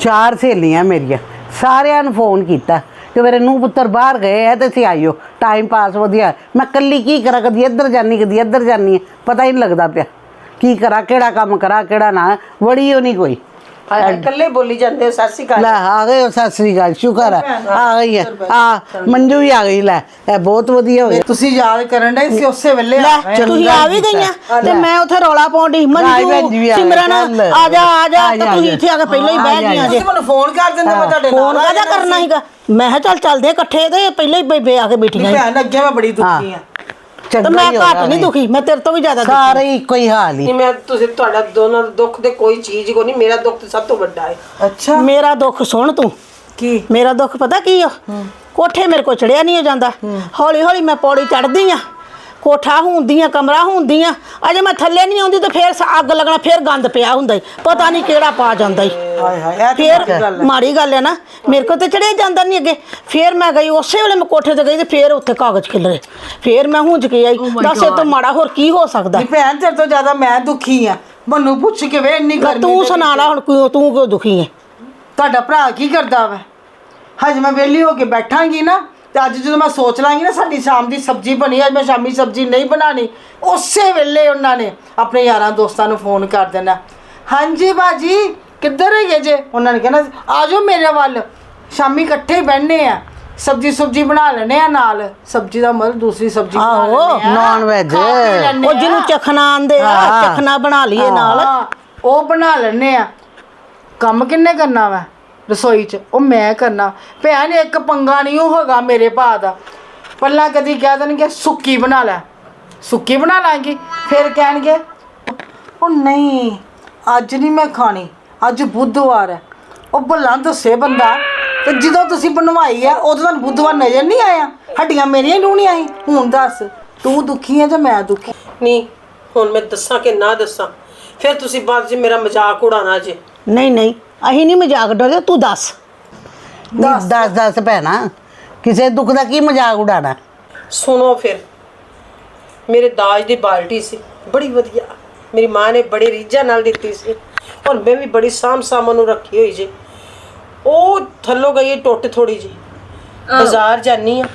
ਚਾਰ ਸਹੇਲੀਆਂ ਮੇਰੀਆਂ, ਸਾਰਿਆਂ ਨੂੰ ਫੋਨ ਕੀਤਾ ਕਿ ਮੇਰੇ ਨੂੰ ਪੁੱਤਰ ਬਾਹਰ ਗਏ ਐ ਤੇ ਅਸੀਂ ਆਇਓ। ਟਾਈਮ ਪਾਸ ਵਧੀਆ। ਮੈਂ ਕੱਲੀ ਕੀ ਕਰਾਂ? ਕਦੀ ਇੱਧਰ ਜਾਨੀ ਕਦੀ ਇੱਧਰ ਜਾਨੀ ਹੈ ਪਤਾ ਹੀ ਨਹੀਂ ਲੱਗਦਾ ਪਿਆ। ਕੀ ਕਰਾਂ, ਕਿਹੜਾ ਕੰਮ ਕਰਾਂ, ਕਿਹੜਾ ਨਾ। ਵੜੀ ਹੋ ਨਹੀਂ ਕੋਈ। ਇਕੱਲੇ ਬੋਲੀ ਜਾਂਦੇ ਹੋ, ਸਤਿ ਸ਼੍ਰੀ ਅਕਾਲ। ਲੈ ਆ ਗਏ ਹੋ, ਸਤਿ ਸ੍ਰੀ ਅਕਾਲ ਸ਼ੁਕਰ ਹੈ। ਆ ਗਈ ਹੈ ਆ ਮੰਜੂ ਵੀ ਆ ਗਈ ਲੈ ਇਹ ਬਹੁਤ ਵਧੀਆ ਹੋ ਗਿਆ। ਤੁਸੀਂ ਯਾਦ ਕਰਨ ਦੇ ਸੀ ਉਸੇ ਵੇਲੇ ਆ ਲੈ ਗਏ। ਤੁਸੀਂ ਆ ਵੀ ਗਈਆਂ ਤੇ ਮੈਂ ਉੱਥੇ ਰੌਲਾ ਪਾਉਂਦੀ ਭੈਣ ਮੰਜੂ ਜੀ ਵੀ ਆ ਸਿਮਰਨ ਚੱਲ। ਆ ਜਾ ਆ ਜਾ ਆ ਤੇ ਜਾ, ਤੁਸੀਂ ਆ ਇੱਥੇ ਆ ਕੇ ਪਹਿਲਾਂ ਹੀ ਆ ਬਹਿ ਜਾ, ਗਈਆਂ ਜੇ। ਤੁਸੀਂ ਮੈਨੂੰ ਫੋਨ ਕਰ ਦਿੰਦੇ ਮੈਂ ਤੁਹਾਡੇ ਫੋਨ ਨਾਲ ਆ ਕਾਹਦਾ ਜਾਣਾ ਕਰਨਾ ਸੀ। ਸੀਗਾ? ਮੈਂ ਕਿਹਾ ਚੱਲ ਚੱਲਦੇ ਇਕੱਠੇ ਤੇ ਪਹਿਲਾਂ ਹੀ ਬੇ ਆ ਕੇ ਬੈਠੀਆਂ ਸੀ। ਭੈਣ ਅੱਗੇ ਮੈਂ ਬੜੀ ਦੁਖੀ ਆ ਤੇ ਚੰਗਾ ਮੈਂ ਹੀ ਘੱਟ ਨਹੀਂ ਦੁਖੀ ਮੈਂ ਤੇਰੇ ਤੋਂ ਵੀ ਜ਼ਿਆਦਾ ਦੁਖੀ ਸਾਰੇ ਇੱਕੋ ਹੀ ਹਾਲ ਹੀ। ਨਹੀਂ ਮੈਂ ਤੁਸੀਂ ਤੁਹਾਡਾ ਦੋਨਾਂ ਦਾ ਦੁੱਖ ਦੇ ਕੋਈ ਚੀਜ਼ ਕੋ ਨਹੀਂ ਮੇਰਾ ਦੁੱਖ ਤੇ ਸਭ ਤੋਂ ਵੱਡਾ ਹੈ। ਅੱਛਾ। ਮੇਰਾ ਦੁੱਖ ਸੁਣ ਤੂੰ। ਕੀ? ਮੇਰਾ ਦੁੱਖ ਪਤਾ ਕੀ ਆ? ਕੋਠੇ ਮੇਰੇ ਕੋ ਚੜਿਆ ਨਹੀਂ ਹੋ ਜਾਂਦਾ। ਹੌਲੀ ਹੌਲੀ ਮੈਂ ਪੌੜੀ ਚੜਦੀ ਆ। ਕੋਠਾ ਹੁੰਦੀਆਂ ਕਮਰਾ ਹੁੰਦੀਆਂ। ਅਜੇ ਮੈਂ ਥੱਲੇ ਨਹੀਂ ਆਉਂਦੀ ਤੇ ਫੇਰ ਸ- ਅੱਗ ਲੱਗਣਾ ਫੇਰ ਗੰਦ ਪਿਆ ਹੁੰਦਾ ਈ। ਪਤਾ ਨਹੀਂ ਕਿਹੜਾ ਪਾ ਜਾਂਦਾ ਈ। ਹਾਏ ਹਾਏ ਇਹ ਫੇਰ ਗੱਲ ਹੈ। ਮਾੜੀ ਗੱਲ ਹੈ ਨਾ ਮੇਰੇ ਕੋ ਤੇ ਚੜਿਆ ਜਾਂਦਾ ਨਹੀਂ ਅੱਗੇ। ਫੇਰ ਮੈਂ ਗਈ ਉਸੇ ਵੇਲੇ ਮੈਂ ਕੋਠੇ ਤੇ ਗਈ ਤੇ ਫੇਰ ਉੱਥੇ ਕਾਗਜ਼ ਖਿਲਰੇ। ਫੇਰ ਮੈਂ ਹੁੰਜ ਕੇ ਆਈ। ਦੱਸ ਇਹ ਤੋਂ ਮਾੜਾ ਹੋਰ ਕੀ ਹੋ ਸਕਦਾ? ਨਹੀਂ ਭੈਣ ਤੇਰੇ ਤੋਂ ਜ਼ਿਆਦਾ ਮੈਂ ਦੁਖੀ ਆ। ਮੈਨੂੰ ਪੁੱਛ ਕੇ ਵੇ ਇੰਨੀ ਗਰਮੀ ਤੂੰ ਦੇ ਸੁਣਾ ਲਾ ਹੁਣ ਕਿਉਂ ਤੂੰ ਕਿਉਂ ਦੁਖੀ ਹੈ ਤੁਹਾਡਾ ਭਰਾ ਕੀ ਕਰਦਾ ਵਾ? ਹਜੇ ਮੈਂ ਵਿਹਲੀ ਹੋ ਕੇ ਬੈਠਾਂਗੀ ਨਾ ਤੇ ਅੱਜ ਜਦੋਂ ਮੈਂ ਸੋਚ ਲਾਂਗੀ ਨਾ ਸਾਡੀ ਸ਼ਾਮ ਦੀ ਸਬਜ਼ੀ ਬਣੀ ਅੱਜ ਮੈਂ ਸ਼ਾਮੀ ਸਬਜ਼ੀ ਨਹੀਂ ਬਣਾਣੀ ਉਸੇ ਵੇਲੇ ਉਹਨਾਂ ਨੇ ਆਪਣੇ ਯਾਰਾਂ ਦੋਸਤਾਂ ਨੂੰ ਫੋਨ ਕਰ ਦੇਣਾ। ਹਾਂਜੀ ਬਾਜੀ ਕਿੱਧਰ ਹੈਗੇ ਜੇ ਉਹਨਾਂ ਨੇ ਕਹਿਣਾ ਆ ਜਾਓ ਮੇਰੇ ਵੱਲ ਸ਼ਾਮੀ ਇਕੱਠੇ ਹੀ ਆ। ਸਬਜ਼ੀ ਸੁਬਜੀ ਬਣਾ ਲੈਣੇ ਆ ਨਾਲ। ਸਬਜ਼ੀ ਦਾ ਮਤਲਬ ਦੂਸਰੀ ਸਬਜ਼ੀ ਬਣਾ ਆਹੋ, ਲੈਂਦੇ ਆ। ਖਾ ਪੀ ਲੈਂਦੇ ਉਹ ਆ। ਜਿਹਨੂੰ ਚਖਣਾ ਆਂਦੇ ਆ ਹਾਂ। ਚਖਣਾ ਬਣਾ ਲਈਏ ਨਾਲ। ਹਾਂ, ਉਹ ਬਣਾ ਲੈਣੇ ਆ। ਕੰਮ ਕਿੰਨੇ ਕਰਨਾ ਵਾ? ਰਸੋਈ 'ਚ। ਉਹ ਮੈਂ ਕਰਨਾ। ਭੈਣ ਇੱਕ ਪੰਗਾ ਨਹੀਂ ਉਹ ਹੈਗਾ ਮੇਰੇ ਭਾ ਦਾ। ਪੱਲਾ ਕਦੀ ਕਹਿ ਦੇਣਗੇ ਸੁੱਕੀ ਬਣਾ ਲੈ। ਸੁੱਕੀ ਬਣਾ ਲਾਂਗੀ ਫਿਰ ਕਹਿਣਗੇ ਉਹ ਨਹੀਂ ਅੱਜ ਨਹੀਂ ਮੈਂ ਖਾਣੀ। ਅੱਜ ਬੁੱਧਵਾਰ ਹੈ। ਉਹ ਭਲਾ ਦੱਸੇ ਬੰਦਾ। ਤੇ ਜਦੋਂ ਤੁਸੀਂ ਬਣਵਾਈ ਆ ਉਦੋਂ ਤੁਹਾਨੂੰ ਬੁੱਧਵਾਰ ਨਜ਼ਰ ਨਹੀਂ ਆਇਆ। ਹੱਡੀਆਂ ਮੇਰੀਆਂ ਨੂੰ ਨਹੀਂ ਆਈ ਹੁਣ ਦੱਸ ਤੂੰ ਦੁਖੀ ਹੈ ਜਾਂ ਮੈਂ ਦੁਖੀ? ਨਹੀਂ ਹੁਣ ਮੈਂ ਦੱਸਾਂ ਕਿ ਨਾ ਦੱਸਾਂ। ਫਿਰ ਤੁਸੀਂ ਬਾਅਦ 'ਚ ਮੇਰਾ ਮਜ਼ਾਕ ਉਡਾਣਾ ਜੇ। ਨਹੀਂ ਨਹੀਂ ਅਸੀਂ ਨਹੀਂ ਮਜ਼ਾਕ ਡੋਲੇ ਤੂੰ ਦੱਸ। ਦੱਸ। ਦੱਸ ਦੱਸ ਭੈਣਾ ਕਿਸੇ ਦੁੱਖ ਦਾ ਕੀ ਮਜ਼ਾਕ ਉਡਾਣਾ ਸੁਣੋ ਫਿਰ। ਮੇਰੇ ਦਾਜ ਦੀ ਬਾਲਟੀ ਸੀ ਬੜੀ ਵਧੀਆ। ਮੇਰੀ ਮਾਂ ਨੇ ਬੜੀ ਰੀਝਾਂ ਨਾਲ ਦਿੱਤੀ ਸੀ। ਹੁਣ ਮੈਂ ਵੀ ਬੜੀ ਸਾਂਭ ਸਾਂਭ ਨੂੰ ਰੱਖੀ ਹੋਈ ਜੀ। ਉਹ ਥੱਲੋਂ ਗਈ ਟੁੱਟ ਥੋੜੀ ਜੀ ਬਾਜ਼ਾਰ ਜਾਨੀ ਆ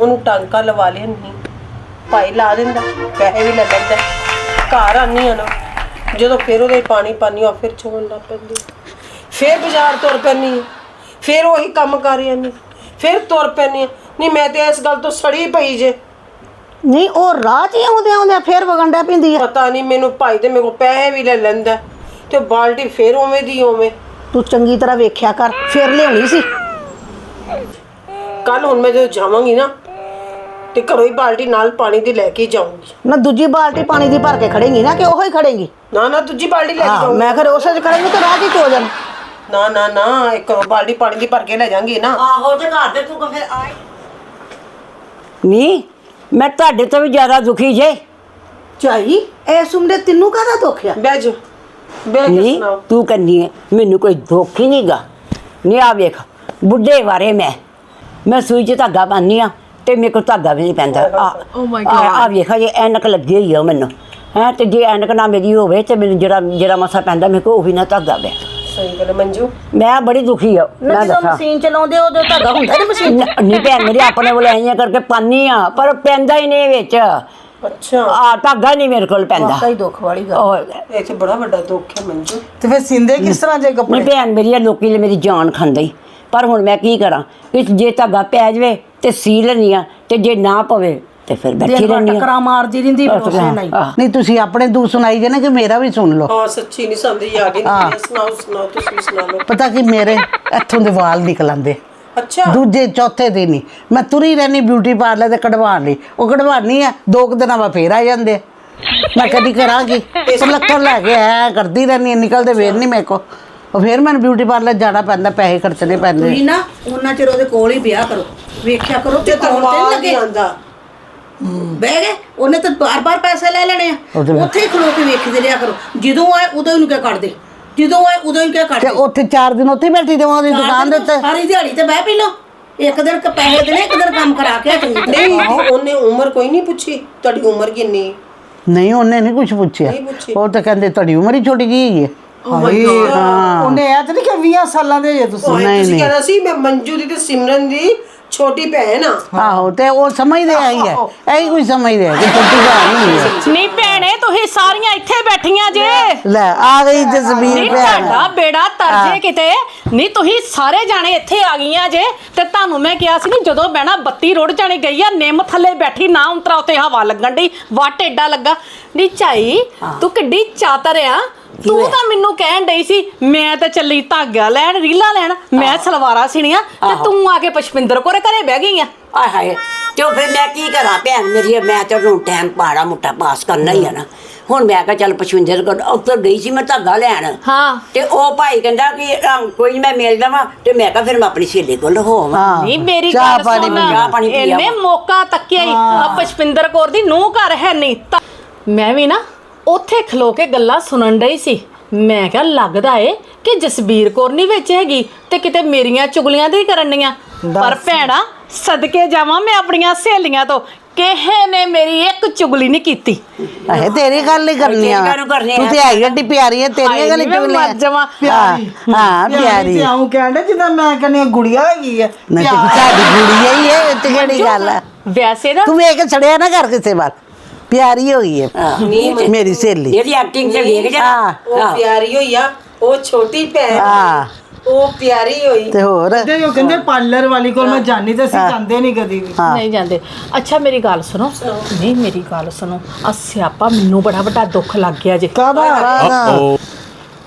ਉਹਨੂੰ ਟਾਂਕਾ ਲਵਾ ਲਿਆ ਨਹੀਂ। ਭਾਈ ਲਾ ਦਿੰਦਾ ਪੈਸੇ ਵੀ ਲੈ ਲੈਂਦਾ। ਘਰ ਆਨੀ ਆ ਨਾ ਜਦੋਂ ਫਿਰ ਉਹਦੇ ਪਾਣੀ ਪਾਣੀ ਆ ਫਿਰ ਚੋਣ ਲੱਗ ਪੈਂਦੀ ਫਿਰ ਬਾਜ਼ਾਰ ਤੁਰ ਪੈਣੀ ਫਿਰ ਉਹੀ ਕੰਮ ਕਰ ਰਹੀ ਨਹੀਂ ਫਿਰ ਤੁਰ ਪੈਣੀ ਨਹੀਂ ਮੈਂ ਤੇ ਇਸ ਗੱਲ ਤੋਂ ਸੜੀ ਪਈ ਜੇ। ਨਹੀਂ ਉਹ ਰਾਹ 'ਚ ਹੀ ਆਉਂਦੇ ਆਉਂਦੇ ਫੇਰ ਵਗੰਡਾ ਪਿੰਦੀ ਆ ਪਤਾ ਨਹੀਂ ਮੈਨੂੰ ਭਾਈ ਤੇ ਮੇਰੇ ਕੋਲ ਪੈਸੇ ਵੀ ਲੈ ਲੈਂਦਾ। ਤੇ ਬਾਲਟੀ ਫੇਰ ਉਵੇਂ ਦੀ ਉਵੇਂ। ਤੂੰ ਚੰਗੀ ਤਰ੍ਹਾਂ ਵੇਖਿਆ ਕਰ ਫੇਰ ਲਿਆਉਣੀ ਸੀ। ਕੱਲ ਹੁਣ ਮੈਂ ਜਦੋਂ ਜਾਵਾਂਗੀ ਨਾ ਤੇ ਘਰੋਂ ਹੀ ਬਾਲਟੀ ਨਾਲ ਪਾਣੀ ਦੀ ਲੈ ਕੇ ਜਾਊਂਗੀ। ਨਾ ਦੂਜੀ ਬਾਲਟੀ ਪਾਣੀ ਦੀ ਭਰ ਕੇ ਖੜੇਂਗੀ ਨਾ ਕਿ ਉਹੋ ਹੀ ਖੜੇਂਗੀ? ਨਾ ਨਾ ਦੂਜੀ ਬਾਲਟੀ ਲੈ ਕੇ ਹਾਂ ਜਾਊਂਗੀ। ਮੈਂ ਫਿਰ ਉਸੇ 'ਚ ਖੜੇਂਗੀ ਤੇ ਰਾਹ ਹੀ ਜਾਣ ਨਾ ਨਾ ਨਾ ਇੱਕ ਬਾਲਟੀ ਪਾਣੀ ਦੀ ਭਰ ਕੇ ਲੈ ਜਾਾਂਗੀ ਨਾ। ਆਹੋ ਤੇ ਘਰ ਦੇ ਤੂੰ ਫਿਰ ਆਏ? ਨਹੀਂ ਮੈਂ ਤੁਹਾਡੇ ਤੋਂ ਵੀ ਜ਼ਿਆਦਾ ਦੁਖੀ ਜੇ। ਚਾਈ ਐਸ ਉਮਰੇ ਤੈਨੂੰ ਕਾਹਦਾ ਦੁੱਖ ਆ? ਬਹਿ ਜਾ। ਨਹੀਂ ਸੁਣਾਓ ਤੂੰ ਕੰਨੀ ਹੈ ਮੈਨੂੰ ਕੋਈ ਦੁੱਖ ਹੀ ਨਹੀਂਗਾ। ਨਹੀਂ ਆ ਵੇਖ ਬੁੱਢੇ ਬਾਰੇ ਮੈਂ। ਮੈਂ ਸੂਈ 'ਚ ਧਾਗਾ ਪਾਉਂਦੀ ਆ ਤੇ ਮੇਰੇ ਕੋਲ ਧਾਗਾ ਵੀ ਨਹੀਂ ਪੈਂਦਾ। ਆ ਆ ਵੇਖ ਜੇ ਐਨਕ ਲੱਗੀ ਹੋਈ ਆ ਮੈਨੂੰ। ਹੈ ਤੇ ਜੇ ਐਨਕ ਨਾ ਮੇਰੀ ਹੋਵੇ ਤੇ ਮੈਨੂੰ ਜਿਹੜਾ ਜਿਹੜਾ ਮਸਾ ਪੈਂਦਾ ਮੇਰੇ ਕੋਲ ਉਹ ਵੀ ਨਾ ਧਾਗਾ ਪਿਆ ਸਹੀ ਗੱਲ ਹੈ, ਮੰਜੂ। ਮੈਂ ਬੜੀ ਦੁਖੀ ਆ ਨਾ ਮੈਂ ਜਦੋਂ ਦੱਸਾਂ। ਮਸ਼ੀਨ ਚਲਾਉਂਦੇ ਉਦੋਂ ਧਾਗਾ ਹੁੰਦਾ ਨਹੀਂ ਮਸ਼ੀਨ 'ਚ? ਨਹੀਂ ਭੈਣ ਮੇਰੇ ਆਪਣੇ ਵੱਲ ਐਂ ਕਰਕੇ ਪਾਨੀ ਆ ਪਰ ਪੈਂਦਾ ਹੀ ਨਹੀਂ ਵਿੱਚ। ਅੱਛਾ। ਆ ਧਾਗਾ ਨਹੀਂ ਮੇਰੇ ਕੋਲ ਪੈਂਦਾ। ਕਈ ਦੁੱਖ ਵਾਲੀ ਗੱਲ। ਉਹ ਇਹ ਤੇ ਬੜਾ ਵੱਡਾ ਦੁੱਖ ਹੈ ਮੰਜੂ। ਤੇ ਫਿਰ ਸਿੰਦੇ ਕਿਸ ਤਰ੍ਹਾਂ ਜੇ ਕੱਪੜੇ? ਨਹੀਂ ਭੈਣ ਮੇਰੀ ਆ ਲੋਕੀ ਲਈ ਮੇਰੀ ਜਾਨ ਖਾਂਦਾ। ਈ ਪਰ ਹੁਣ ਮੈਂ ਕੀ ਕਰਾਂ? ਕਿ ਜੇ ਧਾਗਾ ਪੈ ਜਾਵੇ ਤੇ ਸੀ ਲੈਂਦੀ ਆ ਤੇ ਜੇ ਨਾ ਪਵੇ ਤੇ ਫਿਰ ਬੈਠੀ ਦਿਲ ਰਹਿੰਦੀ ਟਕਰਾ ਮਾਰਦੀ ਰਹਿੰਦੀ ਭਰੋਸੇ ਨਹੀਂ ਆ ਨਹੀਂ। ਤੁਸੀਂ ਆਪਣੇ ਦੁੱਖ ਸੁਣਾਈ ਜੇ ਨਾ ਕਿ ਮੇਰਾ ਵੀ ਸੁਣ ਲਓ? ਹਾਂ ਸੱਚੀ ਨਹੀਂ ਸੰਦੀ ਆ ਗਈ ਨਹੀਂ ਸੁਣਾਓ ਸੁਣਾਓ ਤੁਸੀਂ ਸੁਣਾ ਲਓ। ਪਤਾ ਕਿ ਮੇਰੇ ਇੱਥੋਂ ਦੇ ਵਾਲ ਨਿਕਲ ਆਉਂਦੇ। ਅੱਛਾ। ਦੂਜੇ ਚੌਥੇ ਦਿਨ ਹੀ। ਮੈਂ ਤੁਰੀ ਰਹਿਣੀ ਬਿਊਟੀ ਪਾਰਲਰ ਤੇ ਕਢਵਾਉਣ ਲਈ। ਉਹ ਕਢਵਾਉਣੀ ਆ ਦੋ ਕੁ ਦਿਨਾਂ ਬਾਅਦ ਫੇਰ ਆ ਜਾਂਦੇ। ਮੈਂ ਕਦੀ ਕਰਾਂਗੀ। ਲੱਕੜ ਲੈ ਕੇ ਐ ਕਰਦੀ ਰਹਿਣੀ ਨਿਕਲਦੇ ਵੇਰ ਨਹੀਂ ਮੇਰੇ ਕੋ ਉਹ ਫੇਰ ਮੈਨੂੰ ਬਿਊਟੀ ਪਾਰਲਰ ਜਾਣਾ ਪੈਂਦਾ ਪੈਸੇ ਖਰਚਣੇ ਪੈਂਦੇ। ਤੁਸੀਂ ਨਾ ਉਹਨਾਂ ਚਿਰ ਉਹਦੇ ਕੋਲ ਹੀ ਵਿਆਹ ਕਰੋ। ਵੇਖਿਆ ਕਰੋ ਤੇ ਕੌਣ ਤੇ ਲੱਗੇ। ਆਂਦਾ ਬਹਿ ਗਏ। ਉਹਨੇ ਤਾਂ ਬਾਰ-ਬਾਰ ਪੈਸੇ ਲੈ ਲੈਣੇ ਆ। ਉੱਥੇ ਹੀ ਖਲੋ ਕੇ ਵੇਖਦੇ ਰਿਹਾ ਕਰੋ। ਜਦੋਂ ਆਏ ਉਦੋਂ ਹੀ ਨੂੰ ਕਿਆ ਕੱਢ ਦੇ। ਜਦੋਂ ਆਏ ਉਦੋਂ ਹੀ ਕਿਆ ਤੇ ਦੇ ਉੱਥੇ 4 ਦਿਨ ਉੱਥੇ ਬੈਠੀ ਦੇਵਾਂ ਉਹਦੀ ਦੁਕਾਨ ਦੇ ਉੱਤੇ। ਸਾਰੀ ਦਿਹਾੜੀ ਤੇ ਬਹਿ ਪੀ ਲਓ। ਇੱਕ ਦਿਨ ਕ ਪੈਸੇ ਦੇਣੇ ਇੱਕ ਦਿਨ ਕੰਮ ਕਰਾ ਕੇ ਤਰ੍ਹਾਂ ਨਹੀਂ ਤੇ ਉਹਨੇ ਉਮਰ ਕੋਈ ਨਹੀਂ ਪੁੱਛੀ। ਤੁਹਾਡੀ ਉਮਰ ਕਿੰਨੀ? ਨਹੀਂ ਉਹਨੇ ਨਹੀਂ ਕੁਝ ਪੁੱਛਿਆ। ਉਹ ਤਾਂ ਕਹਿੰਦੇ ਤੁਹਾਡੀ ਉਮਰ ਹੀ ਛੋਟੀ ਜੀ ਹੈ। ਹਾਏ ਉਹਨੇ ਐ ਤਾਂ ਨਹੀਂ ਕਿ 20 ਸਾਲਾਂ ਦੇ ਜੇ ਤੁਸੀਂ। ਨਹੀਂ, ਤੁਸੀਂ। ਕਹਿਣਾ ਸੀ ਮੈਂ ਮੰਜੂ ਦੀ ਤੇ ਸਿਮਰਨ ਦੀ ਛੋਟੀ ਭੈਣ ਆ। ਆਹੋ ਤੇ ਉਹ ਸਮਝਦੇ ਆਈ ਹੈ। ਇਹੀ ਕੋਈ ਸਮਝਦੇ ਆ ਕਿ ਛੋਟੀ ਭੈਣ ਹੀ ਹੈ। ਨਹੀਂ ਭੈਣੇ ਤੁਸੀਂ ਸਾਰੀਆਂ ਇੱਥੇ ਬੈਠੀਆਂ ਜੇ। ਲੈ ਆ ਗਈ ਜਸਬੀਰ ਨਹੀਂ ਭੈਣ। ਤੁਹਾਡਾ ਬੇੜਾ ਤਰਜੇ ਕਿਤੇ। ਨਹੀਂ ਤੁਸੀਂ ਸਾਰੇ ਜਾਣੇ ਇੱਥੇ ਆ ਗਈਆਂ ਜੇ। ਤੇ ਤੁਹਾਨੂੰ ਮੈਂ ਕਿਹਾ ਸੀ ਨਹੀਂ ਜਦੋਂ ਬਹਿਣਾ ਬੱਤੀ ਰੁੜ ਜਾਣੇ ਗਈ ਆ ਨਿੰਮ ਥੱਲੇ ਬੈਠੀ ਨਾ ਉਂਤਰਾ ਉੱਤੇ ਹਵਾ ਲੱਗਣ ਦੀ ਵੱਟ ਏਡਾ ਲੱਗਾ। ਨਹੀਂ ਝਾਈ ਤੂੰ ਕਿੱਡੀ ਚਾਤਰ ਆ। ਤੂੰ ਤਾਂ ਮੈਨੂੰ ਕਹਿਣ ਡਈ ਸੀ ਮੈਂ ਤਾਂ ਚੱਲੀ ਧਾਗਾ ਲੈਣ ਰੀਲਾ ਲੈਣ ਮੈਂ ਸਲਵਾਰਾਂ ਸੀਣੀਆਂ ਤੇ ਤੂੰ ਆ ਕੇ ਪੁਸ਼ਪਿੰਦਰ ਕੋਰੇ ਘਰੇ ਬਹਿ ਗਈ ਆ। ਆਏ ਹਾਏ ਤੇ ਉਹ ਫਿਰ ਮੈਂ ਕੀ ਕਰਾਂ ਭੈਣ ਮੇਰੀ ਮੈਂ ਤਾਂ ਨੂੰ ਟਾਈਮ ਪਾੜਾ ਮੁੱਟਾ ਪਾਸ ਕਰਨਾ ਹੀ ਆ ਨਾ। ਹੁਣ ਮੈਂ ਕਿਹਾ ਚੱਲ ਪਸ਼ਵਿੰਦਰ ਕੋਲ ਉੱਧਰ ਗਈ ਸੀ ਮੈਂ ਧਾਗਾ ਲੈਣ। ਹਾਂ। ਤੇ ਉਹ ਭਾਈ ਕਹਿੰਦਾ ਕਿ ਕੋਈ ਨੀ, ਮੈਂ ਮਿਲ ਜਾਵਾਂ ਤੇ ਮੈਂ ਕਿਹਾ ਫਿਰ ਮੈਂ ਆਪਣੀ ਸਹੇਲੀ ਕੋਲ ਹੋਵਾਂ। ਹਾਂ। ਨਹੀਂ ਮੇਰੀ ਚਾਹ ਗੱਲ ਪਾਣੀ ਸੁਣ। ਚਾਹ ਪਾਣੀ ਪੀ ਇਹਨੇ ਆਵਾਂ। ਮੌਕਾ ਤੱਕਿਆ ਹੀ। ਆ ਪੁਸ਼ਪਿੰਦਰ ਕੌਰ ਦੀ ਨੂੰਹ ਘਰ ਹੈ ਨਹੀਂ। ਤਾਂ ਮੈਂ ਵੀ ਨਾ ਉੱਥੇ ਖਲੋ ਕੇ ਗੱਲਾਂ ਸੁਣਨ ਡਈ ਸੀ। ਮੈਂ ਕਿਹਾ ਲੱਗਦਾ ਏ ਕਿ ਜਸਬੀਰ ਕੌਰ ਨਹੀਂ ਵਿੱਚ ਹੈਗੀ ਤੇ ਕਿਤੇ ਮੇਰੀਆਂ ਚੁਗਲੀਆਂ ਦੀ ਕਰਨੀਆਂ ਪਰ ਭੈਣਾ ਸਦਕੇ ਜਾਵਾਂ ਮੈਂ ਆਪਣੀਆਂ ਸਹੇਲੀਆਂ ਤੋਂ। ਕਿਸੇ ਨੇ ਮੇਰੀ ਇੱਕ ਚੁਗਲੀ ਨਹੀਂ ਕੀਤੀ। ਇਹ ਤੇਰੀ ਗੱਲ ਹੀ ਕਰਨੀ ਆ ਤੇਰੀ ਕਰਨੀ ਆ। ਤੂੰ ਤੇ ਆਈ ਏਡੀ ਪਿਆਰੀ ਹੈ ਤੇਰੀਆਂ ਹਾਏ ਗੱਲ ਨੀ, ਮੈਂ ਚੁਗਲੀਆਂ। ਮਰ ਜਾਵਾਂ। ਹਾਂ ਹਾਂ ਪਿਆਰੀ ਤੇ ਆਉਂ ਕਹਿੰਦਾ ਜਿੱਦਾਂ ਮੈਂ ਕਹਿੰਦੀ ਹਾਂ ਗੁੜੀਆ ਹੈਗੀ ਆ। ਨਹੀਂ ਤੇ ਸਾਡੀ ਕੁੜੀ ਹੀ ਹੈ ਇਹ ਤੇ ਕਿਹੜੀ ਗੱਲ ਹੈ ਵੈਸੇ ਨਾ ਤੂੰ ਵੇਖ ਕੇ ਛੜਿਆ ਨਾ ਕਰ ਕਿਸੇ ਵੱਲ। ਪਿਆਰੀ ਹੋ ਗਈ ਹੈ ਮੇਰੀ ਸਹੇਲੀ। ਇਹਦੀ ਐਕਟਿੰਗ ਤੇ ਵੇਖ ਜਾ ਉਹ ਪਿਆਰੀ ਹੋਈ ਆ ਉਹ ਛੋਟੀ ਭੈਣ ਹਾਂ। ਉਹ ਪਿਆਰੀ ਹੋਈ। ਤੇ ਹੋਰ? ਤੇ ਉਹ ਕਹਿੰਦੇ ਪਾਰਲਰ ਵਾਲੀ ਕੋਲ ਮੈਂ ਜਾਣੀ ਤੇ ਅਸੀਂ ਜਾਂਦੇ ਨਹੀਂ ਕਦੀ ਵੀ। ਨਹੀਂ ਜਾਂਦੇ। ਅੱਛਾ ਮੇਰੀ ਗੱਲ ਸੁਣੋ। ਨਹੀਂ ਮੇਰੀ ਗੱਲ ਸੁਣੋ। ਆ ਸਿਆਪਾ ਮੈਨੂੰ ਬੜਾ ਵੱਡਾ ਦੁੱਖ ਲੱਗ ਗਿਆ ਜੇ। ਕਾਹਦਾ।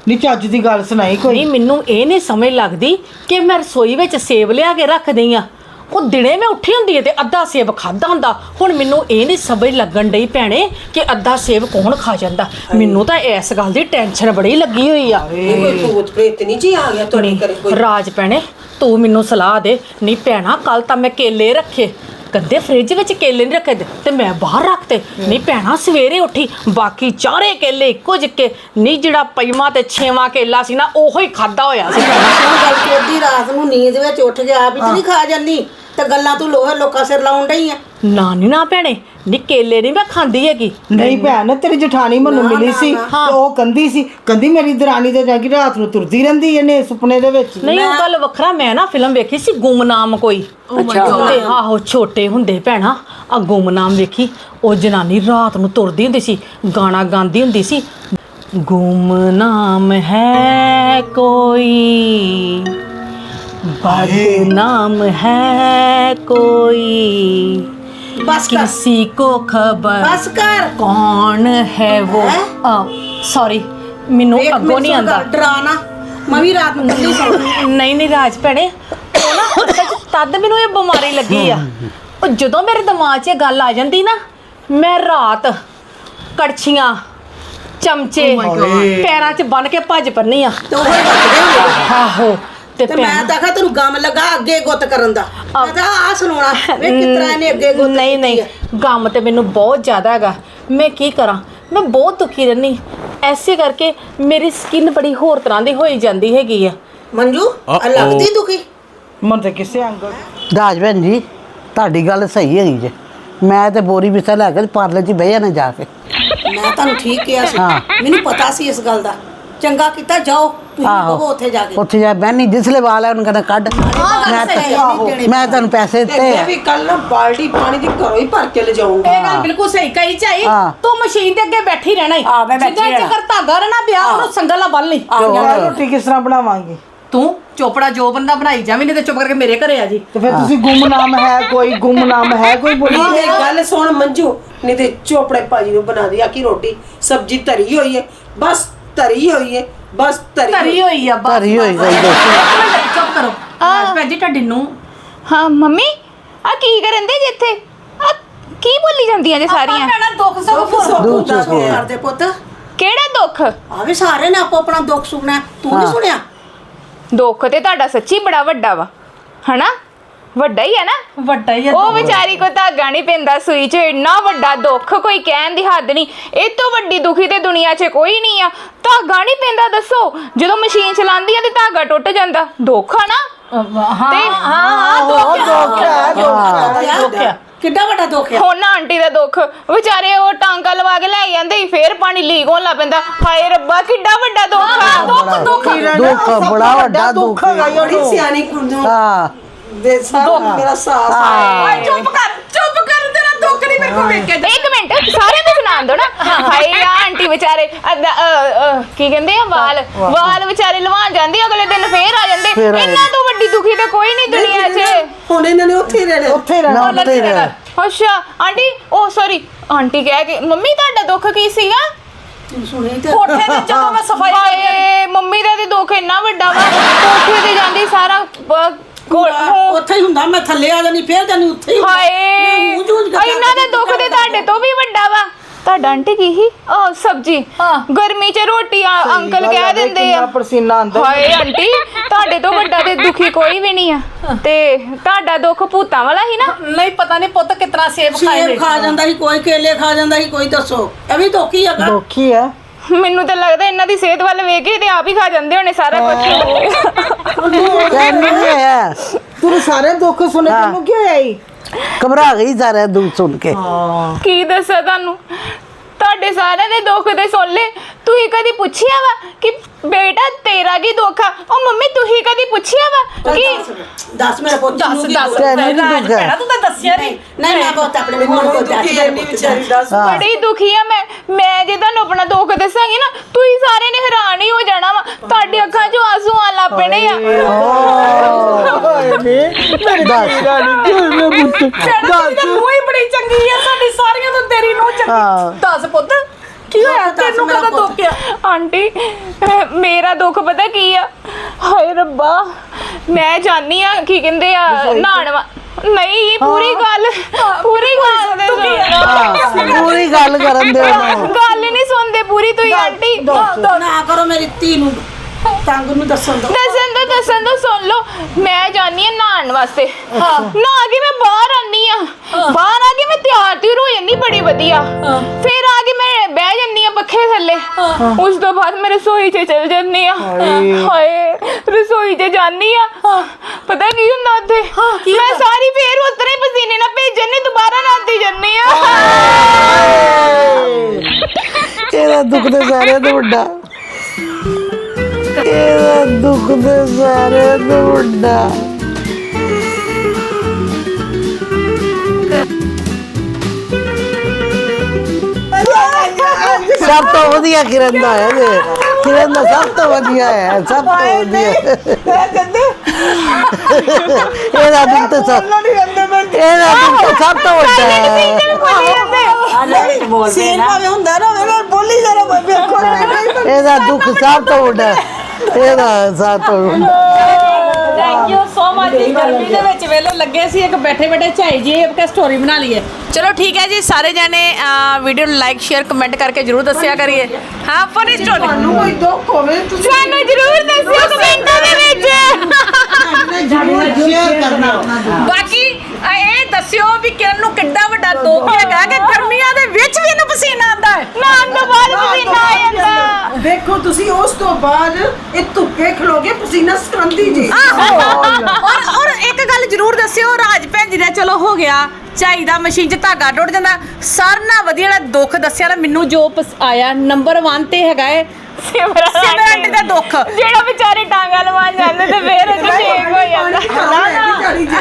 ਨਹੀਂ ਚੱਜ ਦੀ ਗੱਲ ਸੁਣਾਈ ਕੋਈ? ਨਹੀਂ ਮੈਨੂੰ ਇਹ ਨਹੀਂ ਸਮਝ ਲੱਗਦੀ ਕਿ ਮੈਂ ਰਸੋਈ ਵਿੱਚ ਸੇਬ ਲਿਆ ਕੇ ਰੱਖਦੀ ਆ ਉਹ ਦਿਨੇ ਮੈਂ ਉੱਠੀ ਹੁੰਦੀ ਹੈ ਤੇ ਅੱਧਾ ਸੇਬ ਖਾਦਾ ਹੁੰਦਾ। ਹੁਣ ਮੈਨੂੰ ਇਹ ਨਹੀਂ ਸਮਝ ਲੱਗਣ ਡਈ ਭੈਣੇ ਕਿ ਅੱਧਾ ਸੇਬ ਕੌਣ ਖਾ ਜਾਂਦਾ। ਮੈਨੂੰ ਤਾਂ ਇਸ ਗੱਲ ਦੀ ਟੈਨਸ਼ਨ ਬੜੀ ਲੱਗੀ ਹੋਈ ਆ। ਇਹ ਕੋਈ ਭੂਤ ਪ੍ਰੇਤ ਨਹੀਂ ਜੀ ਆ ਗਿਆ ਤੁਹਾਡੇ ਘਰੇ ਕੋਈ? ਰਾਜ ਭੈਣੇ ਤੂੰ ਮੈਨੂੰ ਸਲਾਹ ਦੇ। ਨਹੀਂ ਭੈਣਾ ਕੱਲ ਤਾਂ ਮੈਂ ਕੇਲੇ ਰੱਖੇ। ਕੰਦੇ ਫ੍ਰਿਜ ਵਿੱਚ ਕੇਲੇ ਨਹੀਂ ਰੱਖੇ ਤੇ ਮੈਂ ਬਾਹਰ ਰੱਖਤੇ। ਨਹੀਂ ਭੈਣਾ ਸਵੇਰੇ ਉੱਠੀ ਬਾਕੀ ਚਾਰੇ ਕੇਲੇ ਇੱਕੋ ਜਿੱਕੇ। ਨਹੀਂ ਜਿਹੜਾ ਪੰਜਵਾਂ ਤੇ ਛੇਵਾਂ ਕੇਲਾ ਸੀ ਨਾ ਉਹੋ ਹੀ ਖਾਦਾ ਹੋਇਆ ਸੀ। ਗੱਲ ਕੀ ਅੱਧੀ ਰਾਤ ਨੂੰ ਨੀਂਦ ਵਿੱਚ ਉੱਠ ਗਿਆ ਆਪ ਹੀ ਤੇ ਨਹੀਂ ਖਾ ਜਾਂਦੀ। ਤੇ ਗੱਲਾਂ ਤੂੰ ਲੋਹਾ ਲੋਕਾਂ ਸਿਰ ਲਾਉਣ ਡਈ ਆ। ਨਾ ਨੀ ਨਾ ਭੈਣੇ ਨੀ ਕੇਲੇ ਨਹੀਂ ਮੈਂ ਖਾਂਦੀ ਹੈਗੀ। ਨਹੀਂ ਭੈਣ ਤੇਰੀ ਜਠਾਣੀ ਮੈਨੂੰ ਮਿਲੀ ਸੀ ਤੇ ਉਹ ਕੰਦੀ ਸੀ। ਕੰਦੀ ਮੇਰੀ ਦਰਾਣੀ ਤੇ ਜਾ ਕੇ ਰਾਤ ਨੂੰ ਤੁਰਦੀ ਰਹਿੰਦੀ ਇਹਨੇ ਸੁਪਨੇ ਦੇ ਵਿੱਚ। ਨਹੀਂ ਉਹ ਗੱਲ ਵੱਖਰਾ ਮੈਂ ਨਾ ਫਿਲਮ ਵੇਖੀ ਸੀ ਗੁੰਮਨਾਮ ਕੋਈ। ਅੱਛਾ। ਤੇ ਆਹੋ ਛੋਟੇ ਹੁੰਦੇ ਭੈਣਾ ਆ ਗੁੰਮਨਾਮ ਵੇਖੀ। ਉਹ ਜਨਾਨੀ ਰਾਤ ਨੂੰ ਤੁਰਦੀ ਹੁੰਦੀ ਸੀ ਗਾਣਾ ਗਾਉਂਦੀ ਹੁੰਦੀ ਸੀ। ਗੁੰਮਨਾਮ ਹੈ ਕੋਈ। बदनाम है कोई बस कर किसी को खबर बस कर कौन है वो सॉरी ਮੈਨੂੰ ਇੱਕ ਅੱਗੋਂ ਨਹੀਂ ਮਿੰਟ ਆਂਦਾ ਸੁਣ ਡਰਾਣਾ ਮੈਂ ਵੀ ਰਾਤ ਨੂੰ ਕੱਲੀ ਸੌਂ ਨਹੀਂ ਨਹੀਂ ਰਾਜ ਭੈਣੇ ਉਹ ਨਾ ਅਸਲ 'ਚ ਤਦ ਮੈਨੂੰ ਇਹ ਬਿਮਾਰੀ ਲੱਗੀ ਆ ਉਹ ਜਦੋਂ ਮੇਰੇ ਦਿਮਾਗ 'ਚ ਇਹ ਗੱਲ ਆ ਜਾਂਦੀ ਨਾ ਮੈਂ ਰਾਤ ਕੜਛੀਆਂ ਚਮਚੇ ਪੈਰਾਂ 'ਚ ਬੰਨ ਕੇ ਭੱਜ ਪੰਨੀ ਆ ਤੇ ਉਹ ਹੀ ਵੱਜਦੇ ਹੁੰਦੇ ਆਹੋ ਤੇ ਤੇ ਮੈਂ ਤਾਂ ਆਖਿਆ ਤੈਨੂੰ ਗਮ ਲੱਗਾ ਅੱਗੇ ਗੁੱਤ ਕਰਨ ਦਾ। ਮੈਂ ਤਾਂ ਆ ਸੁਣਾਉਣਾ। ਵੇ ਕਿਤਰਾ ਇਹਨੇ ਅੱਗੇ ਗੁੱਤ ਨਹੀਂ ਨਹੀਂ। ਗਮ ਤੇ ਮੈਨੂੰ ਬਹੁਤ ਜ਼ਿਆਦਾ ਹੈਗਾ। ਮੈਂ ਕੀ ਕਰਾਂ? ਮੈਂ ਬਹੁਤ ਦੁਖੀ ਰਹਿੰਦੀ। ਐਸੇ ਕਰਕੇ ਮੇਰੀ ਸਕਿਨ ਬੜੀ ਹੋਰ ਤਰ੍ਹਾਂ ਦੀ ਹੋਈ ਜਾਂਦੀ ਹੈਗੀ ਆ। ਮੰਜੂ ਆ ਲੱਗਦੀ ਦੁਖੀ? ਮਨ ਤੇ ਕਿਸੇ ਅੰਗਲ ਰਾਜ ਭੈਣ ਜੀ ਤੁਹਾਡੀ ਗੱਲ ਸਹੀ ਹੈਗੀ ਜੇ। ਮੈਂ ਤੇ ਬੋਰੀ ਬਿਸਾ ਲੈ ਕੇ ਪਾਰਲਰ 'ਚ ਬਹਿ ਜਾਣਾ ਜਾ ਕੇ। ਮੈਂ ਤੁਹਾਨੂੰ ਠੀਕ ਕਿਹਾ ਸੀ। ਹਾਂ। ਮੈਨੂੰ ਪਤਾ ਸੀ ਇਸ ਗੱਲ ਦਾ। ਚੰਗਾ ਕੀਤਾ ਜਾਓ। ਤੁਸੀਂ ਆਹੋ। ਕਹੋ ਉੱਥੇ ਜਾ ਕੇ। ਉੱਥੇ ਜਾ ਬਹਿਨੀ ਜਿਸਲੇ ਵਾਲ ਹੈ ਉਹਨੂੰ ਕਹਿੰਦਾ ਕੱਢ। ਮੈਂ ਹੈ, ਤਾਂ- ਤੁਹਾਨੂੰ ਪੈਸੇ ਦਿੱਤੇ ਮੈਂ ਆ। ਵੀ ਕੱਲ ਨਾ ਬਾਲਟੀ ਪਾਣੀ ਦੀ ਘਰੋਂ ਹੀ ਭਰ ਕੇ ਲਿਜਾਊਂਗੀ। ਇਹ ਗੱਲ ਬਿਲਕੁਲ ਸਹੀ ਕਹੀ ਚਾਈ ਹਾਂ। ਤੂੰ ਮਸ਼ੀਨ ਦੇ ਅੱਗੇ ਬੈਠੀ ਰਹਿਣਾ ਈ। ਹਾਂ, ਮੈਂ ਬੈਠੀ ਰਹਿਣਾ। ਧਾਗਾ ਰਹਿਣਾ ਵਿਆਹ ਉਹਨੂੰ ਸੰਗਲ ਨਾਲ ਬੰਨ ਲਈ। ਯਾਰ ਰੋਟੀ ਕਿਸ ਤਰ੍ਹਾਂ ਬਣਾਵਾਂਗੇ? ਤੂੰ ਚੋਪੜਾ ਜੋ ਬੰਦਾ ਬਣਾਈ ਜਾਵੇਂ ਨਹੀਂ ਤੇ ਚੁੱਪ ਕਰਕੇ ਮੇਰੇ ਘਰੇ ਆ ਜੀ। ਤੇ ਫਿਰ ਤੁਸੀਂ ਗੁੰਮਨਾਮ ਹੈ ਕੋਈ ਗੁੰਮਨਾਮ ਹੈ ਕੋਈ ਬੋਲੀ? ਮੇਰੀ ਗੱਲ ਸੁਣ ਮੰਜੂ ਨਹੀਂ ਤੇ ਚੋਪੜੇ ਭਾਜੀ ਨੂੰ ਬਣਾ ਦਿਆ ਕੀ ਰੋਟੀ ਸਬਜੀ ਧਰੀ ਹੋਈ ਹੈ ਬਸ ਧਰੀ ਹੋਈ ਹੈ ਬਸ ਧਰੀ ਧਰੀ ਹੋਈ। ਆ ਬਸ ਧਰੀ ਹੋਈ। ਗਈ ਦੇਖੀ। ਚੁੱਪ ਕਰੋ। ਰਾਜ ਭੈਣ ਜੀ ਤੁਹਾਡੀ ਨੂੰ ਹਾਂ ਮੰਮੀ ਆ ਕੀ ਕਰਨ ਦੇ ਜਿੱਥੇ ਆ ਕੀ ਬੋਲੀ ਜਾਂਦੀਆਂ ਜੇ ਸਾਰੀਆਂ? ਭੈਣਾ ਦੁੱਖ ਸੁੱਖ ਸੁੱਖ ਦੂਰ ਹੁੰਦਾ ਸੁੱਖ ਹੋਇਆ। ਕਰਦੇ ਪੁੱਤ। ਕਿਹੜਾ ਦੁੱਖ? ਆਵੇ ਸਾਰੇ ਨੇ ਆਪੋ ਆਪਣਾ ਦੁੱਖ ਸੁਣਨਾ। ਤੂੰ ਨਹੀਂ ਸੁਣਿਆ? ਦੁੱਖ ਤੇ ਤੁਹਾਡਾ ਸੱਚੀ ਬੜਾ ਵੱਡਾ ਵਾ ਹਨਾ? ਵੱਡਾ ਹੀ ਹੈ ਨਾ? ਵੱਡਾ ਹੀ ਆ ਉਹ ਵਿਚਾਰੀ ਕੋ ਧਾਗਾ ਨਹੀਂ ਪੈਂਦਾ ਸੂਈ 'ਚ ਇੰਨਾ ਵੱਡਾ ਦੁੱਖ ਕੋਈ ਕਹਿਣ ਦੀ ਹੱਦ ਨਹੀਂ। ਇਹ ਤੋਂ ਵੱਡੀ ਦੁਖੀ ਤੇ ਦੁਨੀਆ 'ਚ ਕੋਈ ਨਹੀਂ ਆ। ਧਾਗਾ ਨਹੀਂ ਪੈਂਦਾ ਦੱਸੋ। ਜਦੋਂ ਮਸ਼ੀਨ ਚਲਾਉਂਦੀ ਆ ਤੇ ਧਾਗਾ ਟੁੱਟ ਜਾਂਦਾ। ਦੁੱਖ ਆ ਨਾ? ਹਾਂ ਤੇ- ਹਾਂ ਹਾਂ ਦੁੱਖ ਦੁੱਖ ਹੈ ਦੁੱਖ ਹੈ ਦੁੱਖ ਆ। ਕਿੱਡਾ ਵੱਡਾ ਦੁੱਖ ਆ। ਹੁਣ ਆਂਟੀ ਦਾ ਦੁੱਖ। ਵਿਚਾਰੇ ਉਹ ਟਾਂਕਾ ਲਵਾ ਕੇ ਲੈ ਜਾਂਦੇ ਫੇਰ ਪਾਣੀ ਲੀਕ ਹੋਣ ਲੱਗ ਪੈਂਦਾ। ਹਾਏ ਰੱਬਾ ਕਿੱਡਾ ਵੱਡਾ ਦੁੱਖ ਆ। ਦੁੱਖ ਦੁੱਖ ਬੜਾ ਵੱਡਾ ਦੁੱਖ ਬੜੀ ਸਿਆਣੀ ਕੁੰਦੂ ਹਾਂ। ਦੇ ਸਾਹ ਮੇਰਾ ਸਾਹ ਹਾਂ। ਚੁੱਪ ਕਰ ਚੁੱਪ ਕਰ ਤੇਰਾ ਦੁੱਖ ਨਹੀਂ ਮੇਰੇ ਕੋਲ ਵੇਖਿਆ ਇੱਕ ਮਿੰਟ ਸਾਰੇ ਨੂੰ ਸੁਣਾ ਦੋ ਨਾ। ਹਾਏ ਆ ਆਂਟੀ ਵਿਚਾਰੇ ਅੱਧਾ- ਅ, ਅ, ਕੀ ਕਹਿੰਦੇ ਆ ਵਾਲ? ਵਾਲ ਵਿਚਾਰੇ ਲਵਾਣ ਜਾਂਦੇ ਅਗਲੇ ਦਿਨ ਫੇਰ ਆ ਜਾਂਦੇ। ਫੇਰ ਆ ਇਹਨਾਂ ਤੋਂ ਵੱਡੀ ਦੁਖੀ ਤਾਂ ਕੋਈ ਨਹੀਂ ਦੁਨੀਆ 'ਚ। ਹੁਣ ਇਹਨਾਂ ਨੇ ਉੱਥੇ ਹੀ ਰਹਿਣਾ। ਉੱਥੇ ਰਹਿਣਾ ਉੱਥੇ ਹੀ ਰਹਿਣਾ। ਅੱਛਾ ਆਂਟੀ ਉਹ ਸੌਰੀ ਆਂਟੀ ਕਹਿ ਕੇ ਮੰਮੀ ਤੁਹਾਡਾ ਦੁੱਖ ਕੀ ਸੀਗਾ? ਸੁਣੀ ਤੇ ਕੋਠੇ ਤੇ ਜਦੋਂ ਮੈਂ ਸਫ਼ਾਈ ਹਾਏ ਮੰਮੀ ਦਾ ਤੇ ਦੁੱਖ ਇੰਨਾ ਵੱਡਾ ਵਾ। ਕੋਠੇ ਤੇ ਜਾਂਦੀ ਸਾਰਾ ਬ- ਉੱਥੇ ਹੀ ਹੁੰਦਾ ਮੈਂ ਥੱਲੇ ਆ ਜਾਣੀ ਫੇਰ ਜਾਣੀ ਉੱਥੇ ਹੀ ਹਾਏ ਇਹਨਾਂ ਦਾ ਦੁੱਖ ਤੇ ਤੁਹਾਡੇ ਤੋਂ ਵੀ ਵੱਡਾ ਵਾ। ਤੁਹਾਡਾ ਆਂਟੀ ਕੀ ਹੀ ਉਹ ਸਬਜੀ ਗਰਮੀ 'ਚ ਰੋਟੀ ਆ- ਅੰਕਲ ਕਹਿ ਦਿੰਦੇ ਆ। ਕਿੰਨਾ ਪਰਸੀਨਾ ਆਂਦਾ ਹਾਏ ਆਂਟੀ ਤੁਹਾਡੇ ਤੋਂ ਵੱਡਾ ਤੇ ਦੁਖੀ ਕੋਈ ਵੀ ਨਹੀਂ ਆ। ਤੇ ਤੁਹਾਡਾ ਦੁੱਖ ਭੂਤਾਂ ਵਾਲਾ ਹੀ ਨਾ? ਨਹੀਂ ਪਤਾ ਨਹੀਂ ਪੁੱਤ ਕਿਤਨਾ ਸੇਬ ਖਾਏ ਨੇ। ਸੇਬ ਖਾ ਜਾਂਦਾ ਸੀ ਕੋਈ ਕੇਲੇ ਖਾ ਜਾਂਦਾ ਸੀ ਕੋਈ ਦੱਸੋ। ਇਹ ਵੀ ਦੁੱਖੀ ਹੈਗਾ। ਦੁਖੀ ਆ। ਮੈਨੂੰ ਤਾਂ ਲੱਗਦਾ ਇਹਨਾਂ ਦੀ ਸਿਹਤ ਵੱਲ ਵੇਖ ਕੇ ਤੇ ਆਪ ਹੀ ਖਾ ਜਾਂਦੇ ਹੋਣੇ ਸਾਰਾ ਕੁਝ ਹੈ। ਤੂੰ ਸਾਰੇ ਦੁੱਖ ਸੁਣੇ ਤੈਨੂੰ ਕੀ ਹੋਇਆ ਈ ਘਬਰਾ ਗਈ ਸਾਰਾ ਦੁੱਖ ਸੁਣ ਕੇ। ਕੀ ਦੱਸਾਂ ਤੁਹਾਨੂੰ? ਤੁਹਾਡੇ ਸਾਰਿਆਂ ਦੇ ਦੁੱਖ ਦੇ ਸੁਣ ਲੈ ਤੁਸੀਂ ਕਦੀ ਪੁੱਛਿਆ ਵਾ ਕਿ ਬੇਟਾ ਤੇਰਾ ਕੀ ਦੁੱਖ ਆ? ਉਹ ਮੰਮੀ ਤੁਸੀਂ ਕਦੀ ਪੁੱਛਿਆ ਵਾ ਕਿ ਦੱਸ ਮੇਰਾ ਪੁੱਤ ਦੱਸ ਦੱਸ। ਤੈਨੂੰ ਵੀ ਦੁੱਖ ਹੈ? ਤੂੰ ਤਾਂ ਦੱਸਿਆ ਨਹੀਂ ਨਹੀਂ ਮੈਂ ਬਹੁਤ ਆਪਣੇ ਮੂੰਹ ਨੂੰ ਦੱਸ। ਮੇਰੇ ਵਿਚਾਰੀ ਦੱਸ। ਹਾਂ। ਬੜੀ ਦੁਖੀ ਆ ਮੈਂ। ਮੈਂ ਜੇ ਤੁਹਾਨੂੰ ਆਪਣਾ ਦੁੱਖ ਦੱਸਾਂਗੀ ਨਾ ਤੁਸੀਂ ਸਾਰੇ ਨੇ ਹੈਰਾਨ ਹੀ ਹੋ ਜਾਣਾ ਵਾ। ਤੁਹਾਡੀ ਅੱਖਾਂ 'ਚੋਂ ਆਂਸੂ ਆਣ ਲੱਗ ਪੈਣੇ ਆ। ਦੱਸ। ਤੂੰ ਹੀ ਬੜੀ ਚੰਗੀ ਆ ਸਾਡੀ ਸਾਰੀਆਂ ਤੋਂ ਤੇਰੀ ਨੂੰ ਹਾਂ। ਚੰਗੀ ਦੱਸ ਪੁੱਤ ਕੀ ਹੋਇਆ? ਤੈਨੂੰ ਮੇਰਾ ਕਦਾ ਪੁੱਤ। ਦੁੱਖ ਆ? ਆਂਟੀ ਅਹ ਮੇਰਾ ਦੁੱਖ ਪਤਾ ਕੀ ਆ? ਹਾਏ ਰੱਬਾ ਮੈਂ ਜਾਣੀ ਆ ਕੀ ਕਹਿੰਦੇ ਆ ਨਹਾਣ ਵਾ ਨਹੀਂ ਪੂਰੀ ਗੱਲ ਪੂਰੀ ਗੱਲ। ਦੇ। ਹਾਂ ਪੂਰੀ ਗੱਲ ਕਰਨ ਦੇ ਉਹਨੂੰ। ਗੱਲ ਹੀ ਨਹੀਂ ਸੁਣਦੇ ਪੂਰੀ ਤੁਸੀਂ ਆਂਟੀ। ਨਾ ਕਰੋ ਮੇਰੀ ਧੀ ਨੂੰ ਤੰਗ ਨੂੰ ਦੱਸਣ ਦੋ ਦੱਸਣ ਦੋ ਦੱਸਣ ਦੋ ਸੁਣ ਲਓ। ਮੈਂ ਜਾਣੀ ਆ ਨਹਾਉਣ ਵਾਸਤੇ। ਨਹਾ ਕੇ ਮੈਂ ਬਾਹਰ ਆਨੀ ਆ ਬਾਹਰ ਆ ਕੇ ਮੈਂ ਤਿਆਰ ਤਿਉਰ ਹੋ ਜਾਂਦੀ ਬੜੀ ਵਧੀਆ। ਫਿਰ ਆ ਕੇ ਮੈਂ ਬਹਿ ਜਾਂਦੀ ਆ ਪੱਖੇ ਥੱਲੇ। ਉਸ ਤੋਂ ਬਾਅਦ ਮੈਂ ਰਸੋਈ 'ਚ ਚਲ ਜਾਂਦੀ ਆ ਹਾਏ। ਰਸੋਈ 'ਚ ਜਾਂਦੀ ਆ ਪਤਾ ਕੀ ਹੁੰਦਾ ਉੱਥੇ ਮੈਂ ਸਾਰੀ ਫੇਰ ਉਤਰੇ ਪਸੀਨੇ ਨਾਲ ਭੇਜਣ ਨਹੀਂ ਦੁਬਾਰਾ ਨਹਾਤੀ ਜਾਂਦੀ ਆ ਇਹਦਾ ਦੁੱਖ ਤੇ ਸਾਰਿਆਂ ਤੋਂ ਵੱਡਾ ਇਹਦਾ ਦੁੱਖ ਤੇ ਸਾਰਿਆਂ ਤੋਂ ਵੱਡਾ ਸਭ ਤੋਂ ਵਧੀਆ ਕਿਰਨ ਦਾ ਹੈ ਜੇ ਕਿਰਨ ਦਾ ਸਭ ਤੋਂ ਵਧੀਆ ਹੈ ਸਭ ਤੋਂ ਵਧੀਆ ਇਹਦਾ ਦੁੱਖ ਤੇ ਸਭ ਇਹਦਾ ਦੁੱਖ ਤੇ ਸਭ ਤੋਂ ਵੱਡਾ ਹੈ ਸੀਨ ਭਾਵੇਂ ਹੁੰਦਾ ਨਾ ਨਾ ਬੋਲੀ ਜਰਾ ਮੈਂ ਵੇਖੋ ਇਹਦਾ ਦੁੱਖ ਸਭ ਤੋਂ ਵੱਡਾ ਹੈ। ਇਹਦਾ ਸਭ ਤੋਂ ਵੱਡਾ ਥੈਂਕ ਯੂ ਸੋ ਮਚ ਜੀ ਗਰਮੀ ਦੇ ਵਿੱਚ ਵੇਲੋ ਲੱਗੇ ਸੀ ਇੱਕ ਬੈਠੇ ਬੈਠੇ ਝਾਈ ਜੀ ਇੱਕ ਸਟੋਰੀ ਬਣਾ ਲਈਏ ਚਲੋ ਠੀਕ ਹੈ ਜੀ ਸਾਰੇ ਜਾਣੇ ਵੀਡੀਓ ਨੂੰ ਲਾਈਕ ਸ਼ੇਅਰ ਕਮੈਂਟ ਕਰਕੇ ਜਰੂਰ ਦੱਸਿਆ ਕਰੀਏ ਹਾਂ ਫਨੀ ਸਟੋਰੀ ਕੋਈ ਦੁੱਖ ਹੋਵੇ ਤੁਸੀਂ ਸਾਨੂੰ ਜ਼ਰੂਰ ਦੱਸਿਓ ਕਮੈਂਟਾਂ ਦੇ ਵਿੱਚ ਸ਼ੇਅਰ ਕਰਨਾ। ਬਾਕੀ ਇਹ ਦੱਸਿਓ ਵੀ ਕਿਰਨ ਨੂੰ ਕਿੱਡਾ ਵੱਡਾ ਦੁੱਖ ਹੈਗਾ ਕਿ ਗਰਮੀਆਂ ਦੇ ਵਿੱਚ ਵੀ ਇਹਨੂੰ ਪਸੀਨਾ ਆਉਂਦਾ ਹੈ। ਨਾਨ ਤੋਂ ਬਾਅਦ ਪਸੀਨਾ ਆ ਜਾਂਦਾ। ਦੇਖੋ ਤੁਸੀਂ ਉਸ ਤੋਂ ਬਾਅਦ ਇਹ ਧੁੱਪੇ ਖਲੋਗੇ ਪਸੀਨਾ ਸਰੰਦੀ ਜੀ। ਔਰ ਔਰ ਇੱਕ ਗੱਲ ਜਰੂਰ ਦੱਸਿਓ ਰਾਜ ਭੈਣ ਜੀ ਦਾ ਚਲੋ ਹੋ ਗਿਆ। ਝਾਈ ਦਾ ਮਸ਼ੀਨ 'ਚ ਧਾਗਾ ਟੁੱਟ ਜਾਂਦਾ। ਸਾਰਿਆਂ ਨਾਲ ਵਧੀਆ ਜਿਹੜਾ ਦੁੱਖ ਦੱਸਿਆ ਨਾ ਮੈਨੂੰ ਜੋ ਆਇਆ ਨੰਬਰ 1 ਤੇ ਹੈਗਾ ਹੈ ਸਿਮਰਨ ਸਿਮਰਨ ਦਾ ਦੁੱਖ ਜਿਹੜਾ ਵਿਚਾਰੇ ਟਾਂਗਾ ਲਵਾਉਣ ਜਾਂਦੇ ਤੇ ਫੇਰ ਉਹ ਛੇਕ ਹੋ ਜਾਂਦਾ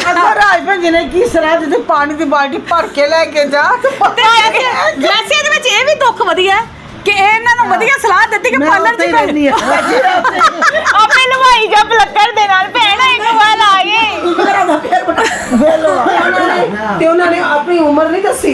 ਅਸਾਂ ਰਾਜ ਭੈਣ ਜੀ ਨੇ ਕੀ ਸਲਾਹ ਦਿੱਤੀ ਪਾਣੀ ਦੀ ਬਾਲਟੀ ਭਰ ਕੇ ਲੈ ਕੇ ਜਾ ਤੇ ਵੈਸੇ ਇਹਦੇ ਵਿੱਚ ਇਹ ਵੀ ਦੁੱਖ ਵਧੀਆ ਹੈ ਕਿ ਇਹ ਇਹਨਾਂ ਨੂੰ ਵਧੀਆ ਸਲਾਹ ਦਿੱਤੀ ਕਿ ਪਾਰਲਰ 'ਚ ਰਹਿੰਦੀ ਆ ਆਪਣੇ ਲਵਾਈ ਜਾਂ ਪਲੱਕਰ ਦੇ ਨਾਲ। ਭੈਣ ਇੱਕ ਵਾਰ ਆ ਗਏ ਤੇ ਉਹਨਾਂ ਨੇ ਆਪਣੀ ਉਮਰ ਨਹੀਂ ਦੱਸੀ।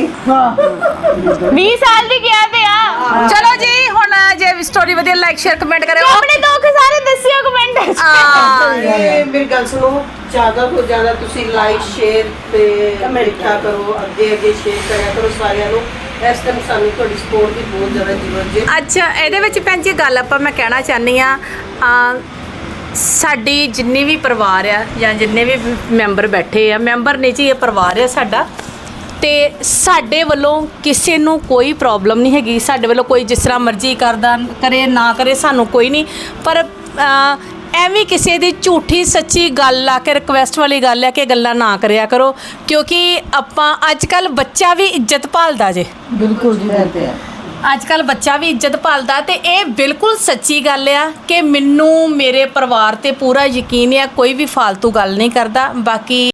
20 ਸਾਲ ਦੀ ਗਿਆ ਤੇ ਆ। ਚਲੋ ਜੀ ਹੁਣ ਜੇ ਸਟੋਰੀ ਵਧੀਆ ਲਾਈਕ ਸ਼ੇਅਰ ਕਮੈਂਟ ਤੇ ਕਰਿਓ ਆਪਣੇ ਦੁੱਖ ਸਾਰੇ ਦੱਸਿਓ ਕਮੈਂਟ ਵਿੱਚ। ਆ ਇਹ ਮੇਰੀ ਗੱਲ ਸੁਣੋ ਜ਼ਿਆਦਾ ਤੋਂ ਜ਼ਿਆਦਾ ਤੁਸੀਂ ਲਾਈਕ ਸ਼ੇਅਰ ਤੇ ਲਿਖਿਆ ਕਰੋ ਅੱਗੇ ਅੱਗੇ ਸ਼ੇਅਰ ਕਰਿਆ ਕਰੋ ਸਾਰਿਆਂ ਨੂੰ। ਇਸ ਟਾਈਮ ਸਾਨੂੰ ਤੁਹਾਡੀ ਸਪੋਰਟ ਦੀ ਬਹੁਤ ਜ਼ਿਆਦਾ ਜ਼ਰੂਰਤ ਹੈ ਅੱਛਾ, ਇਹਦੇ ਵਿੱਚ ਭੈਣ ਜੀ ਗੱਲ ਆਪਾਂ ਮੈਂ ਕਹਿਣਾ ਚਾਹਨੀ ਆ ਸਾਡੀ ਜਿੰਨੇ ਵੀ ਪਰਿਵਾਰ ਆ ਜਾਂ ਜਿੰਨੇ ਵੀ ਮੈਂਬਰ ਬੈਠੇ ਆ, ਮੈਂਬਰ ਨਹੀਂ ਜੀ ਇਹ ਪਰਿਵਾਰ ਆ ਸਾਡਾ। ਤੇ ਸਾਡੇ ਵੱਲੋਂ ਕਿਸੇ ਨੂੰ ਕੋਈ ਪ੍ਰੋਬਲਮ ਨਹੀਂ ਹੈਗੀ, ਸਾਡੇ ਵੱਲੋਂ ਕੋਈ ਜਿਸ ਤਰ੍ਹਾਂ ਮਰਜ਼ੀ ਕਰਦਾ, ਕਰੇ, ਨਾ ਕਰੇ ਸਾਨੂੰ ਕੋਈ ਨਹੀਂ। ਪਰ ਐਵੇਂ ਕਿਸੇ ਦੀ ਝੂਠੀ ਸੱਚੀ ਗੱਲ ਲਾ ਕੇ ਰਿਕਵੈਸਟ ਵਾਲੀ ਗੱਲ ਹੈ ਕਿ ਗੱਲਾਂ ਨਾ ਕਰਿਆ ਕਰੋ ਕਿਉਂਕਿ ਆਪਾਂ ਅੱਜ ਕੱਲ ਬੱਚਾ ਵੀ ਇੱਜ਼ਤ ਭਾਲਦਾ ਜੇ। ਬਿਲਕੁਲ ਜੀ ਬਿਲਕੁਲ ਅੱਜ ਕੱਲ ਬੱਚਾ ਵੀ ਇੱਜ਼ਤ ਭਾਲਦਾ ਤੇ ਇਹ ਬਿਲਕੁਲ ਸੱਚੀ ਗੱਲ ਆ ਕਿ ਮੈਨੂੰ ਮੇਰੇ ਪਰਿਵਾਰ ਤੇ ਪੂਰਾ ਯਕੀਨ ਹੈ ਕੋਈ ਵੀ ਫालतू ਗੱਲ ਨਹੀਂ ਕਰਦਾ ਬਾਕੀ